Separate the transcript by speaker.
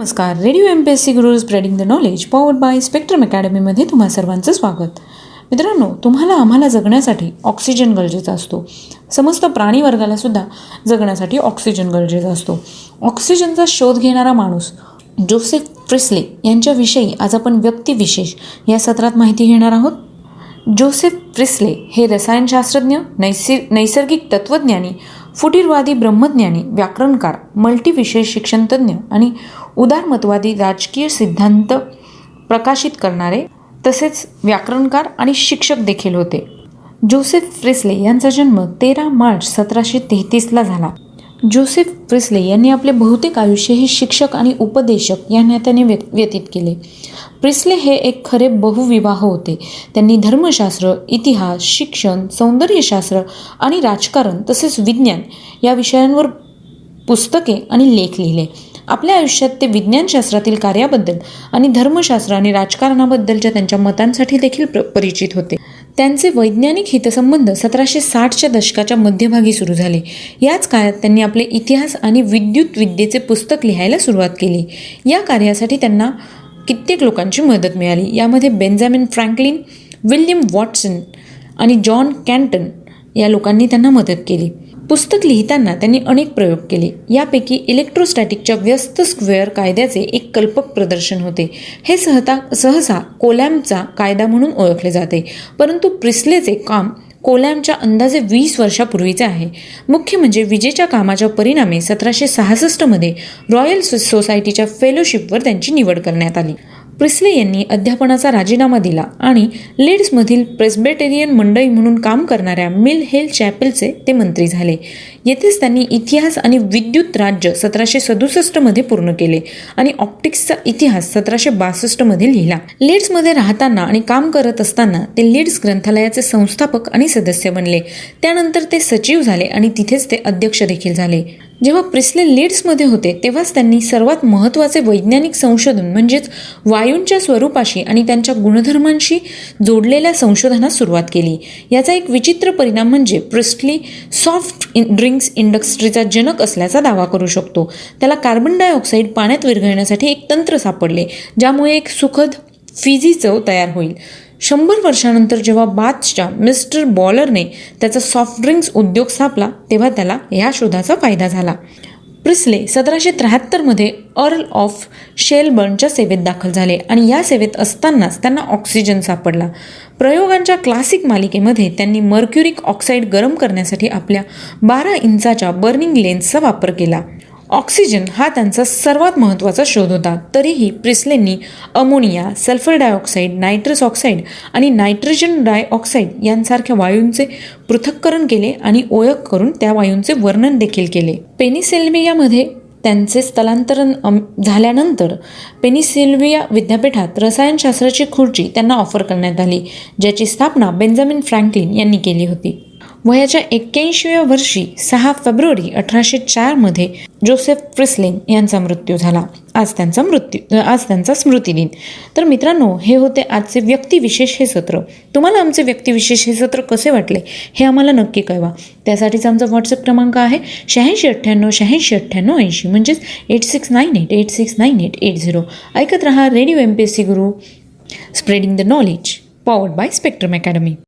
Speaker 1: नमस्कार radio M P S C Guru spreading the knowledge power by spectrum अकॅडमीमध्ये तुम्हा सर्वांचं स्वागत. मित्रांनो तुम्हाला आम्हाला जगण्यासाठी ऑक्सिजन गरजेचा असतो. समस्त प्राणीवर्गालासुद्धा सुद्धा जगण्यासाठी ऑक्सिजन गरजेचा असतो. ऑक्सिजनचा शोध घेणारा माणूस जोसेफ फ्रिस्ले यांच्याविषयी आज आपण व्यक्तिविशेष या सत्रात माहिती घेणार आहोत. जोसेफ फ्रिस्ले हे रसायनशास्त्रज्ञ नैसि नैसर्गिक तत्त्वज्ञानी फुटीरवादी ब्रह्मज्ञानी व्याकरणकार मल्टीविषय शिक्षणतज्ञ आणि उदारमतवादी राजकीय सिद्धांत प्रकाशित करणारे तसेच व्याकरणकार आणि शिक्षक देखील होते. जोसेफ फ्रेस्ले यांचा जन्म तेरा मार्च सतराशे तेहतीसला झाला. जोसेफ प्रिस्ले यांनी आपले बहुतेक आयुष्य हे शिक्षक आणि उपदेशक या नात्याने व्य व्यतीत केले. प्रिस्ले हे एक खरे बहुविवाह होते. त्यांनी धर्मशास्त्र इतिहास शिक्षण सौंदर्यशास्त्र आणि राजकारण तसेच विज्ञान या विषयांवर पुस्तके आणि लेख लिहिले. आपल्या आयुष्यात ते विज्ञानशास्त्रातील कार्याबद्दल आणि धर्मशास्त्र आणि राजकारणाबद्दलच्या त्यांच्या मतांसाठी देखील प्र परिचित होते. त्यांचे वैज्ञानिक हितसंबंध सतराशे साठच्या दशकाच्या मध्यभागी सुरू झाले. याच काळात त्यांनी आपले इतिहास आणि विद्युत विद्येचे पुस्तक लिहायला सुरुवात केली. या कार्यासाठी त्यांना कित्येक लोकांची मदत मिळाली. यामध्ये बेंजामिन फ्रँकलिन विल्यम वॉटसन आणि जॉन कॅन्टन या लोकांनी त्यांना मदत केली. पुस्तक लिहिताना त्यांनी अनेक प्रयोग केले. यापैकी इलेक्ट्रोस्टॅटिकच्या व्यस्त स्क्वेअर कायद्याचे एक कल्पक प्रदर्शन होते. हे सहता सहसा कोलॅमचा कायदा म्हणून ओळखले जाते. परंतु प्रिस्लेचे काम कोलॅमच्या अंदाजे वीस वर्षापूर्वीचे आहे. मुख्य म्हणजे विजेच्या कामाच्या परिणामी सतराशे सहासष्टमध्ये रॉयल सोसायटीच्या फेलोशिपवर त्यांची निवड करण्यात आली. प्रिस्ले यांनी अध्यापनाचा राजीनामा दिला आणि लीड्समधील प्रेस्बेटेरियन मंडळी म्हणून काम करणाऱ्या मिल हेल चॅपेलचे ते मंत्री झाले. येथेच त्यांनी इतिहास आणि विद्युत राज्य सतराशे सदुसष्टमध्ये पूर्ण केले आणि ऑप्टिक्सचा इतिहास सतराशे बासष्टमध्ये लिहिला. लीड्समध्ये राहताना आणि काम करत असताना ते लीड्स ग्रंथालयाचे संस्थापक आणि सदस्य बनले. त्यानंतर ते सचिव झाले आणि तिथेच ते अध्यक्ष देखील झाले. जेव्हा प्रिस्ले लीड्समध्ये होते तेव्हाच त्यांनी सर्वात महत्त्वाचे वैज्ञानिक संशोधन म्हणजेच वायूंच्या स्वरूपाशी आणि त्यांच्या गुणधर्मांशी जोडलेल्या संशोधनास सुरुवात केली. याचा एक विचित्र परिणाम म्हणजे प्रिस्टली सॉफ्ट ड्रिंक्स इंडस्ट्रीचा जनक असल्याचा दावा करू शकतो. त्याला कार्बन डायऑक्साईड पाण्यात विरघळण्यासाठी एक तंत्र सापडले ज्यामुळे एक सुखद फिजी चव तयार होईल. शंभर वर्षानंतर जेव्हा बाथच्या मिस्टर बॉलरने त्याचा सॉफ्ट ड्रिंक्स उद्योग स्थापला तेव्हा त्याला या शोधाचा फायदा झाला. प्रिस्ले सतराशे त्र्याहत्तरमध्ये अर्ल ऑफ शेलबर्नच्या सेवेत दाखल झाले आणि या सेवेत असतानाच त्यांना ऑक्सिजन सापडला. प्रयोगांच्या क्लासिक मालिकेमध्ये त्यांनी मर्क्युरिक ऑक्साईड गरम करण्यासाठी आपल्या बारा इंचाच्या बर्निंग लेन्सचा वापर केला. ऑक्सिजन हा त्यांचा सर्वात महत्त्वाचा शोध होता. तरीही प्रिस्लेंनी ammonia sulphur dioxide nitrous oxide आणि नायट्रोजन डायऑक्साईड यांसारख्या वायूंचे पृथक्करण केले आणि ओळख करून त्या वायूंचे वर्णन देखील केले. पेनिसेल्वियामध्ये त्यांचे स्थलांतरण झाल्यानंतर पेनिसिल्विया विद्यापीठात रसायनशास्त्राची खुर्ची त्यांना ऑफर करण्यात आली ज्याची स्थापना बेंजामिन फ्रँकलिन यांनी केली होती. वयाच्या एक्क्याऐंशीव्या वर्षी सहा फेब्रुवारी अठराशे चारमध्ये जोसेफ फ्रिसलिंग यांचा मृत्यू झाला. आज त्यांचा मृत्यू आज त्यांचा स्मृतिदिन. तर मित्रांनो हे होते आजचे व्यक्तिविशेष हे सत्र. तुम्हाला आमचे व्यक्तिविशेष हे सत्र कसे वाटले हे आम्हाला नक्की कळवा. त्यासाठीचा आमचा व्हॉट्सअप क्रमांक आहे शहाऐंशी अठ्ठ्याण्णव शहाऐंशी अठ्ठ्याण्णव ऐंशी म्हणजेच eight six nine eight eight six nine eight eight zero. ऐकत रहा radio M P S C Guru spreading the knowledge powered by spectrum academy.